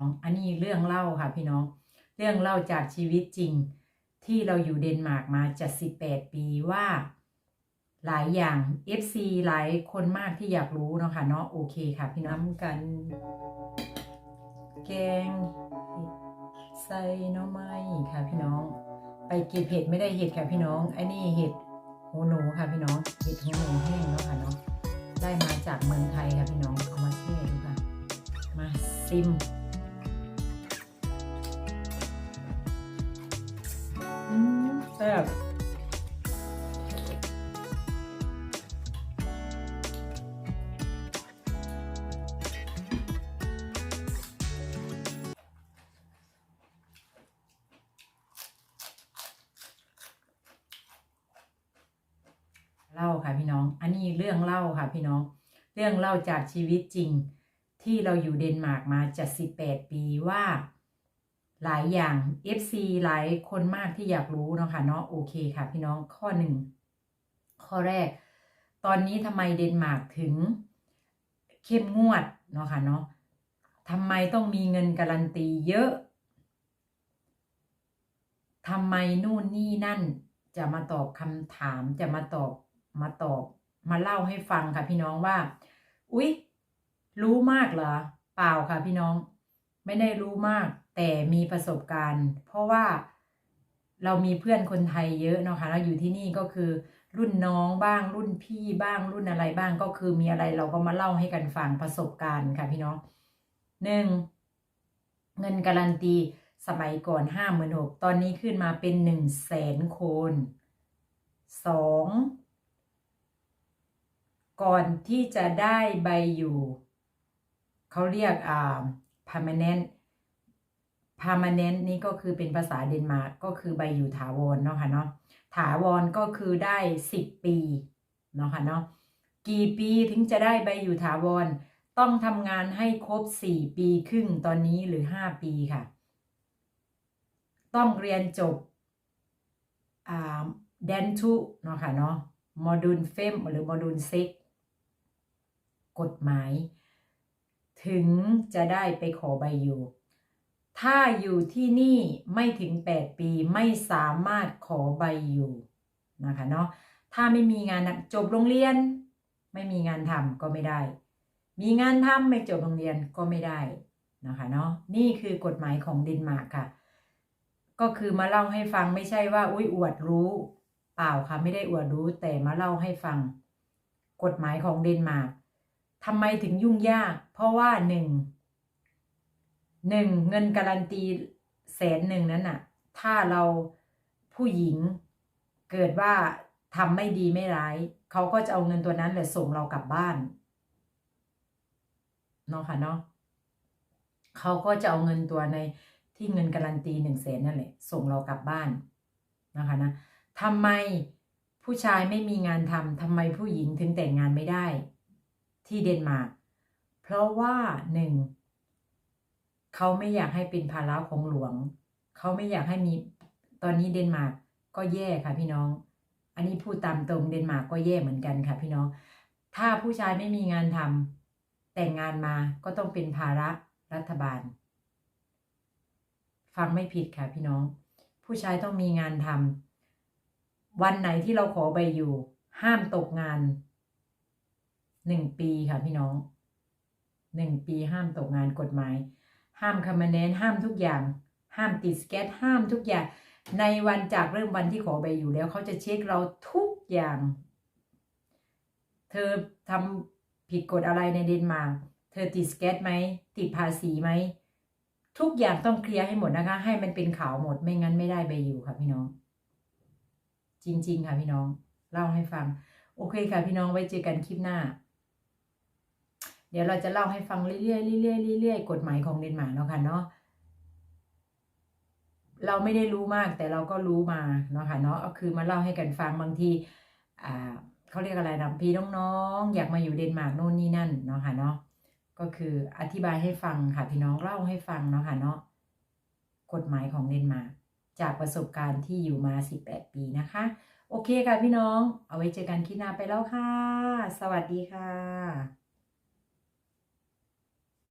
น้องอันนี้เรื่องเล่าค่ะพี่น้อง เรื่องเล่าจากชีวิตจริง ที่เราอยู่เดนมาร์กมาจะ18ปีว่า หลายอย่าง FC หลายคนมากที่อยากรู้เนาะค่ะเนาะโอเคค่ะ พี่น้องกัน แกงเห็ดใส่หน้อไม้ค่ะพี่น้อง ไปเก็บเห็ดไม่ได้เห็ดค่ะพี่น้องไอ้นี่เห็ดหูหนูค่ะพี่น้องเห็ดหูหนูแห้งเนาะค่ะเนาะได้มาจากเมืองไทยค่ะพี่น้องเอามาแช่ดูค่ะ มาซิม ซ่บเล่าค่ะพี่น้อง อันนี้เรื่องเล่าค่ะพี่น้อง เรื่องเล่าจากชีวิตจริง ที่เราอยู่เดนมาร์กมาจะ18ปีว่า หลายอย่าง FC หลายคนมากที่อยากรู้เนาะค่ะเนาะโอเคค่ะ พี่น้องข้อหนึ่งข้อแรก ตอนนี้ทำไมเดนมาร์กถึงเข้มงวดเนาะค่ะเนาะทำไมต้องมีเงินการันตีเยอะทำไมนู่นนี่นั่นจะมาตอบคำถามจะมาตอบมาตอบมาเล่าให้ฟังค่ะพี่น้องว่า อุ๊ย รู้มากเหรอ เปล่าค่ะพี่น้อง ไม่ได้รู้มาก แต่มีประสบการณ์ เพราะว่าเรามีเพื่อนคนไทยเยอะเนาะค่ะแล้วอยู่ที่นี่ก็คือรุ่นน้องบ้างรุ่นพี่บ้างรุ่นอะไรบ้างก็คือมีอะไรเราก็มาเล่าให้กันฟังประสบการณ์ค่ะพี่น้องหนึ่งเงินการันตีสมัยก่อนห้าหมื่นหกตอนนี้ขึ้นมาเป็นหนึ่งแสนคนสองก่อนที่จะได้ใบอยู่ เขาเรียกอ่า permanent permanent นี่ก็คือเป็นภาษาเดนมาร์กก็คือใบอยู่ถาวรเนาะค่ะเนาะถาวรก็คือได้สิบปีเนาะค่ะเนาะกี่ปีถึงจะได้ใบอยู่ถาวร ต้องทำงานให้ครบสี่ปีครึ่งตอนนี้หรือห้าปีค่ะ ต้องเรียนจบอ่าแดนทุเนาะค่ะเนาะโมดูลเฟมหรือโมดูลเซ็กกฎหมาย ถึงจะได้ไปขอใบอยู่ ถ้าอยู่ที่นี่ไม่ถึง 8 ปีไม่สามารถขอใบอยู่นะคะเนาะถ้าไม่มีงานจบโรงเรียน ไม่มีงานทำก็ไม่ได้ มีงานทำไม่จบโรงเรียนก็ไม่ได้นะคะเนาะนี่คือกฎหมายของเดนมาร์กค่ะ ก็คือมาเล่าให้ฟังไม่ใช่ว่าอุ้ยอวดรู้ เปล่าค่ะไม่ได้อวดรู้แต่มาเล่าให้ฟัง กฎหมายของเดนมาร์กทำไมถึงยุ่งยาก เพราะว่าหนึ่ง หนึ่งเงินการันตีแสนหนึ่งนั้นน่ะ ถ้าเราผู้หญิงเกิดว่าทำไม่ดีไม่ร้าย เขาก็จะเอาเงินตัวนั้นแหละส่งเรากลับบ้านเนาะค่ะเนาะเขาก็จะเอาเงินตัวในที่เงินการันตีหนึ่งแสนนั่นแหละ ส่งเรากลับบ้านนะคะนะทำไมผู้ชายไม่มีงานทำทำไมผู้หญิงถึงแต่งงานไม่ได้ ที่เดนมาร์กเพราะว่าหนึ่ง เขาไม่อยากให้เป็นภาระของหลวง เขาไม่อยากให้มีตอนนี้เดนมาร์กก็แย่ค่ะพี่น้อง อันนี้พูดตามตรงเดนมาร์กก็แย่เหมือนกันค่ะพี่น้อง ถ้าผู้ชายไม่มีงานทำแต่งงานมาก็ต้องเป็นภาระรัฐบาล ฟังไม่ผิดค่ะพี่น้อง ผู้ชายต้องมีงานทำวันไหนที่เราขอใบอยู่ ห้ามตกงานหนึ่งปีค่ะพี่น้องหนึ่งปีห้ามตกงานกฎหมาย ห้ามคำแนนห้ามทุกอย่าง ห้ามติดสแกตห้ามทุกอย่าง ในวันจากเริ่มวันที่ขอใบอยู่แล้วเขาจะเช็คเราทุกอย่าง เธอทำผิดกฎอะไรในเดนมาร์กเธอติดสแกตไหมติดภาษีไหมทุกอย่างต้องเคลียร์ให้หมดนะคะ ให้มันเป็นขาวหมดไม่งั้นไม่ได้ใบอยู่ค่ะพี่น้อง จริง ๆ ค่ะพี่น้อง เล่าให้ฟัง โอเคค่ะพี่น้องไว้เจอกันคลิปหน้า เดี๋ยวเราจะเล่าให้ฟังเรื่อยๆเรื่อยๆเรื่อยๆกฎหมายของเดนมาร์กเนาะค่ะเนาะเราไม่ได้รู้มากแต่เราก็รู้มาเนาะค่ะเนาะก็คือมาเล่าให้กันฟังบางทีอ่าเขาเรียกอะไรนะพี่น้องๆอยากมาอยู่เดนมาร์กโน่นนี่นั่นเนาะค่ะเนาะก็คืออธิบายให้ฟังค่ะพี่น้องเล่าให้ฟังเนาะค่ะเนาะกฎหมายของเดนมาร์กจากประสบการณ์ที่อยู่มา 18 ปีนะคะ โอเคค่ะพี่น้อง เอาไว้เจอกันคลิปหน้าไปแล้วค่ะ สวัสดีค่ะ